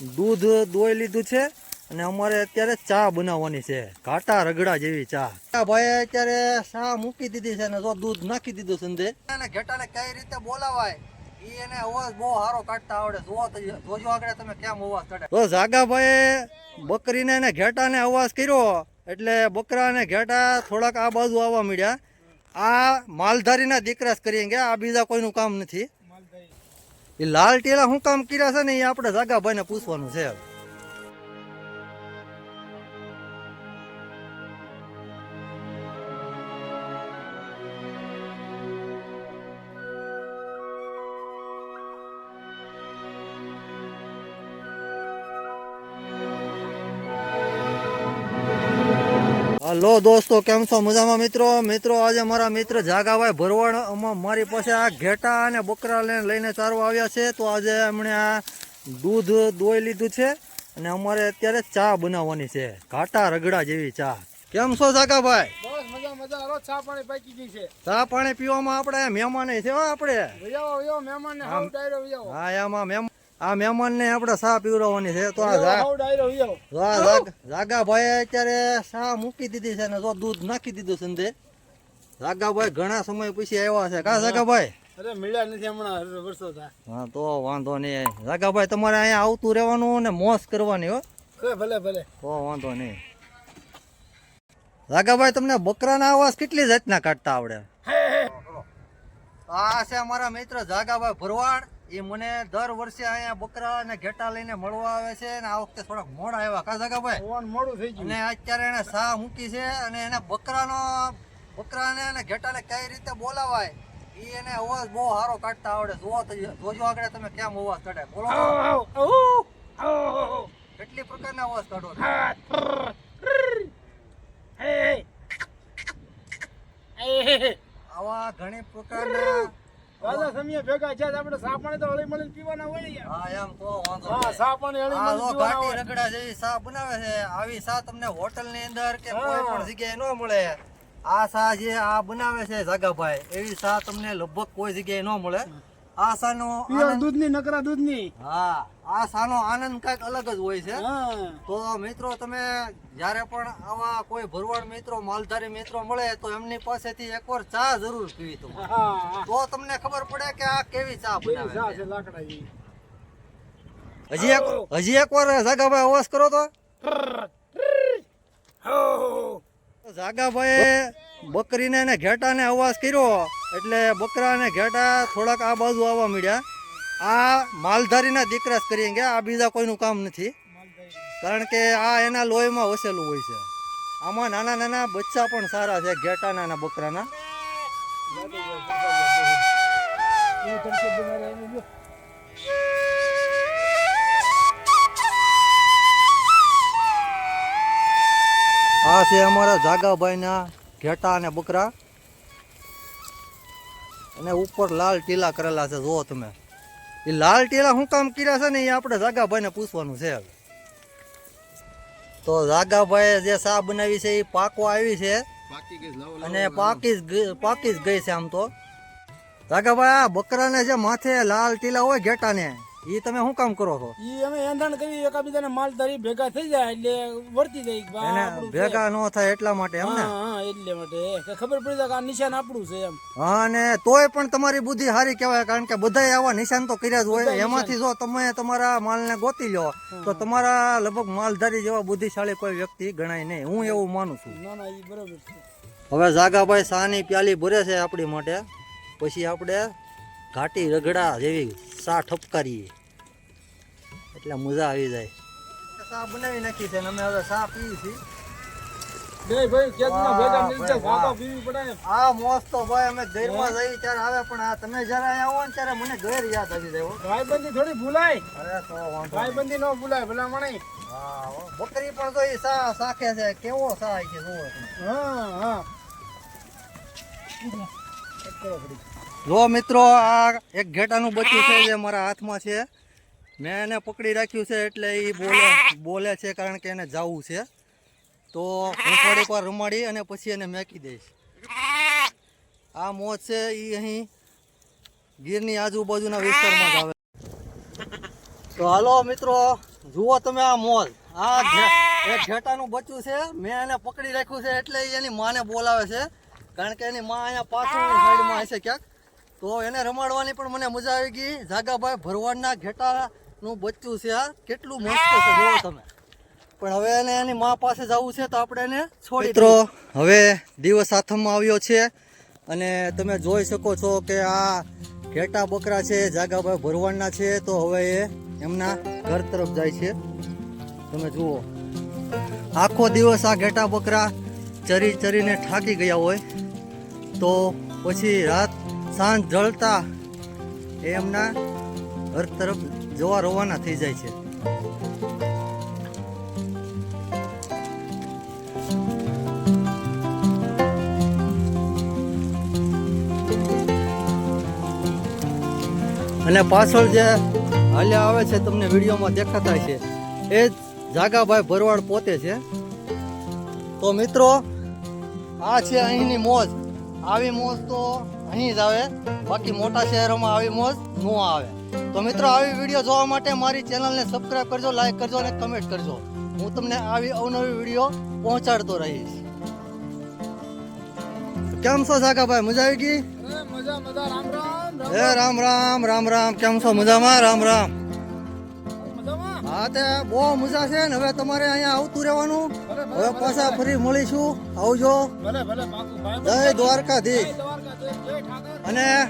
દૂધ દોઈ લીધું છે અને અમારે અત્યારે ચા બનાવવાની છે. ઘાટા રગડા જેવી ચા. ભાઈ અત્યારે ચા મૂકી દીધી છે અને જો દૂધ નાખી દીધું છે અંદર. અને ઘેટાને કઈ રીતે બોલાવાય? એને અવાજ બહુ સારો કાઢતા આવડે. જોજો આગળ તમે કેમ અવાજ કાઢે. તો જાગાભાઈએ બકરીને એને ઘેટાને અવાજ કર્યો એટલે બકરા અને ઘેટા થોડાક આ બાજુ આવવા મળ્યા આ માલધારીના દીકરા જ કરીએ કે આ બીજા કોઈનું કામ નથી. એ લાલ ટેલા શું કામ કર્યા છે ને એ આપણે જાગાભાઈને પૂછવાનું છે હલો દોસ્તો કેમ છો? મજામાં મિત્રો? મિત્રો આજે મારા મિત્ર જાગાભાઈ ભરવાડ મારી પાસે આ ઘેટા અને બકરા લઈને ચારવા આવ્યા છે. તો આજે એમણે આ દૂધ દોઈ લીધું છે અને અમારે અત્યારે ચા બનાવવાની છે. ઘાટા રગડા જેવી ચા. કેમ છો જાગાભાઈ? ચા પાણી પાકી ગઈ છે. ચા પાણી પીવામાં આપણે મહેમાન છે આપણે. હા એમાં મહેમાન આ મહેમાનને આપણે ચા પીવડાવવાની છે તો આ જાગાભાઈએ અત્યારે ચા મૂકી દીધી છે ને જો દૂધ નાખી દીધું છે અંદર રાગાભાઈ ઘણા સમય પછી આવ્યા છે. કા રાગાભાઈ અરે મળ્યા નથી હમણાં વર્ષો હા તો વાંધો નહીં. જાગાભાઈ તમારે અહીંયા આવતું રહેવાનું ને મોજ કરવાની હો. ભલે ભલે. તો વાંધો નહીં. જાગાભાઈ તમને બકરાના અવાજ કેટલી જાતના કાઢતા આવડે? આ છે અમારા મિત્ર જાગાભાઈ ભરવાડ. એ મને દર વર્ષે અહીંયા બકરા અને ઘેટા લઈને મળવા આવે છે અને આ વખતે થોડાક મોડા આવ્યા. કા જાગાભાઈ મોડું થઈ ગયું. અને અત્યારે એને સા મૂકી છે અને એને બકરાનો બકરાને અને ઘેટાને કઈ રીતે બોલાવાય એ એને અવાજ બહુ સારો કાઢતા આવડે. જુઓ તો જોજો આગળ તમે કેમ અવાજ કાઢે. બોલો. કેટલી પ્રકારના અવાજ કાઢો. આવા ઘણી પ્રકારના રાજા સમિયા ભેગા છે આપણે ચા પાણી તો હળી મળીને પીવાના હોય યાર. હા એમ તો વાંધો હા નહીં. પાણી હળી મળીને પીવાના હોય રગડા જેવી સા બનાવે છે આવી સા તમને હોટલની અંદર કે કોઈ પણ જગ્યાએ ન મળે આ સા જે આ બનાવે છે જાગાભાઈ એવી સા તમને લગભગ કોઈ જગ્યાએ ન મળે આ સાનો દૂધની નકરા દૂધની. હા આ સાનો આનંદ કંઈક અલગ જ હોય છે. તો મિત્રો તમે જ્યારે પણ આવા કોઈ ભરવાડ મિત્રો માલધારી મિત્રો મળે તો એમની પાસેથી એકવાર ચા જરૂર પીવી તો તો તમને ખબર પડે કે આ કેવી ચા બનાવે. હજી એક હજી એકવાર જાગાભાઈ અવાજ કરો તો. જાગાભાઈએ બકરીને ને ઘેટાને અવાજ કર્યો એટલે બકરા અને ઘેટા થોડાક આ બાજુ આવવા મળ્યા આ માલધારીના દીકરા જ કરીએ ગયા, આ બીજા કોઈનું કામ નથી. કારણ કે આ એના લોહીમાં વસેલું હોય છે. આમાં નાના નાના બચ્ચા પણ સારા છે ઘેટાના અને બકરાના. તડકે આ છે અમારા જાગાભાઈના ઘેટા અને બકરા. અને ઉપર લાલ ટીલા કરેલા છે, જુઓ તમે. એ લાલ ટીલા શું કામ કર્યા છે ને એ આપણે જાગાભાઈને પૂછવાનું છે તો જાગાભાઈએ જે સા બનાવી છે એ પાકવા આવી છે. અને પાકી પાકી જ ગઈ છે આમ તો. જાગાભાઈ, આ બકરાને જે માથે લાલ ટીલા હોય ઘેટાને એ તમે શું કામ કરો છો? ઈ અમે એંધાણ કરી એકાબીજાને માલધારી ભેગા થઈ જાય એટલે વર્તી જાય. ભેગા ન થાય એટલા માટે એમ ને? હા એટલે માટે. ખબર પડી જાય કે આ નિશાન આપણું છે એમ. હા અને તોય પણ તમારી બુદ્ધિ સારી કહેવાય કારણ કે બધાય આવા નિશાન તો કર્યા જ હોય. એમાંથી જો તમે તમારા માલને ગોતી લો તો તમારા લગભગ માલધારી જેવા બુદ્ધિશાળી કોઈ વ્યક્તિ ગણાય નહીં. હું એવું માનું છું. ના ના ઈ બરોબર છે. હવે જાગાભાઈ સાની પ્યાલી ભરે છે આપણી માટે. પછી આપણે ઘાટી રગડા જેવી સા ઠપકારીએ એટલે મજા આવી જાય. સા બનાવી નાખી છે અમે હવે સા પીવી છીએ. બે ભાઈ કેદના ભેગા નીચે વાતો પીવી પડે આ મોસ તો ભાઈ અમે ગઈરમાં જઈએ ત્યારે આવે પણ આ તમે જયારે અહીંયા આવો ને ત્યારે મને ઘર યાદ આવી જાય હો. ભાઈબંધી થોડી ભૂલાય. અરે તો ભાઈબંધી નો ભૂલાય ભલા મણે હા, બકરી પણ તો એ સા સાખે છે. કેવો સા છે શું. હા હા. જો મિત્રો, આ એક ઘેટાનું બચ્ચું છે જે મારા હાથમાં છે. મેં એને પકડી રાખ્યું છે એટલે એ બોલે બોલે છે કારણ કે એને જાવું છે. તો હું થોડીક વાર રમાડી અને પછી એને મેકી દઈશ. આ મોજ છે એ અહીં ગીરની આજુબાજુના વિસ્તારમાં જ આવે તો હાલો મિત્રો, જુઓ તમે આ મોજ આ એક ઘેટાનું બચ્ચું છે. મેં એને પકડી રાખ્યું છે એટલે એની માને બોલાવે છે. કારણ કે એની માં અહીંયા પાછળની સાઈડમાં હશે ક્યાંક. તો એને રમાડવાની પણ મને મજા આવી ગઈ. જાગાભાઈ ભરવાડના ઘેટાનું બચ્ચું છે આ. કેટલું મસ્ત છે જુઓ તમે. પણ હવે એને એની મા પાસે જવું છે તો આપણે એને છોડી મિત્રો હવે દિવસ આથમમાં આવ્યો છે અને તમે જોઈ શકો છો કે આ ઘેટા બકરા છે જાગાભાઈ ભરવાડના છે તો હવે એ એમના ઘર તરફ જાય છે. તમે જુઓ. આખો દિવસ આ ઘેટા બકરા ચરી ચરીને થાકી ગયા હોય. તો પછી રાત સાંજ જળતા એ એમના ઘર તરફ જવા રવાના થઈ જાય છે. અને પાછળ જે હાલ્યા આવે છે, તમને વિડીયોમાં દેખાતા છે એ જ જાગાભાઈ ભરવાડ પોતે છે. તો મિત્રો, આ છે અહીંની મોજ. આવી મોજ તો અહીં જ આવે. બાકી મોટા શહેરોમાં આવી મોજ ન આવે. તો મિત્રો આવી વીડિયો જોવા માટે મારી ચેનલને સબસ્ક્રાઇબ કરજો લાઈક કરજો અને કમેન્ટ કરજો. હું તમને આવી અવનવી વીડિયો પહોંચાડતો રહીશ. કેમ છો જાગાભાઈ મજા આવી ગઈ? મજા રામ રામ રામ રામ. રામ રામ રામ કેમ છો? મજામાં? રામ રામ. હા તે બહુ મજા છે ને. હવે તમારે અહીંયા આવતું રહેવાનું? હવે પાછા ફરી મળીશું. આવજો. જય દ્વારકાધીશ. અને